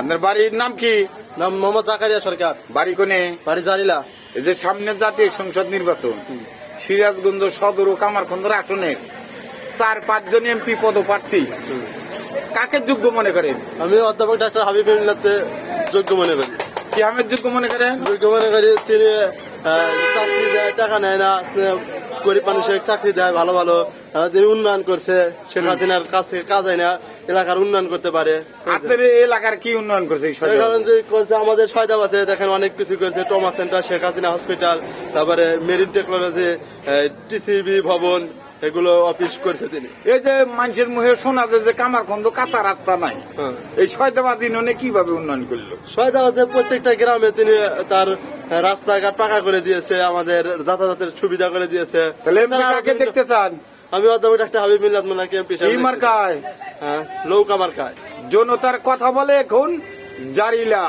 আপনার বাড়ির নাম কি? নাম মোহাম্মদ জাকারিয়া সরকার। বাড়ি কোনে? বাড়ি জারিলা। এই যে সামনে জাতীয় সংসদ নির্বাচন সিরাজগঞ্জ সদর ও কামারখন্দর আসনের চার পাঁচজন এমপি পদপ্রার্থী। কাকে যোগ্য মনে করেন? আমি অধ্যাপক ডাক্তার হাবিব ইমলাতে যোগ্য মনে করি। কি আমের যোগ্য মনে করেন? যোগ্য মনে করি তিনি চাকরি দেয় টাকা নেয় না গরিব মানুষের চাকরি দেয় ভালো ভালো তিনি উন্নয়ন করছে শেখ হাসিনার কাছ থেকে কাজ হয় না এলাকার উন্নয়ন করতে পারে। আপনার এলাকার কি উন্নয়ন করছে? কারণ যে করছে আমাদের সয়দাব আছে দেখেন অনেক কিছু করেছে trauma center Sheikh Hasina hospital তারপরে মেরিন টেকনোলজি টিসিবি ভবন এগুলো অফিস করছে তিনি। এই যে মানুষের মুখে শোনা যায় যে কামারখন্দ কাঁচা রাস্তা নাই। হ্যাঁ। এই শয়তাবাদ ইউনিয়নে কীভাবে উন্নয়ন করল? সয়দাবাদের প্রত্যেকটা গ্রামে তিনি তার রাস্তাঘাট পাকা করে দিয়েছে আমাদের যাতায়াতের সুবিধা করে দিয়েছে। দেখতে চান? আমি অধ্যাপক ডাক্তার হাবিব মিল্লাত মোল্লাকে এমপি মার্কায়? হ্যাঁ লৌকা মার্কায়। জনতার কথা বলে এখন জারিলা।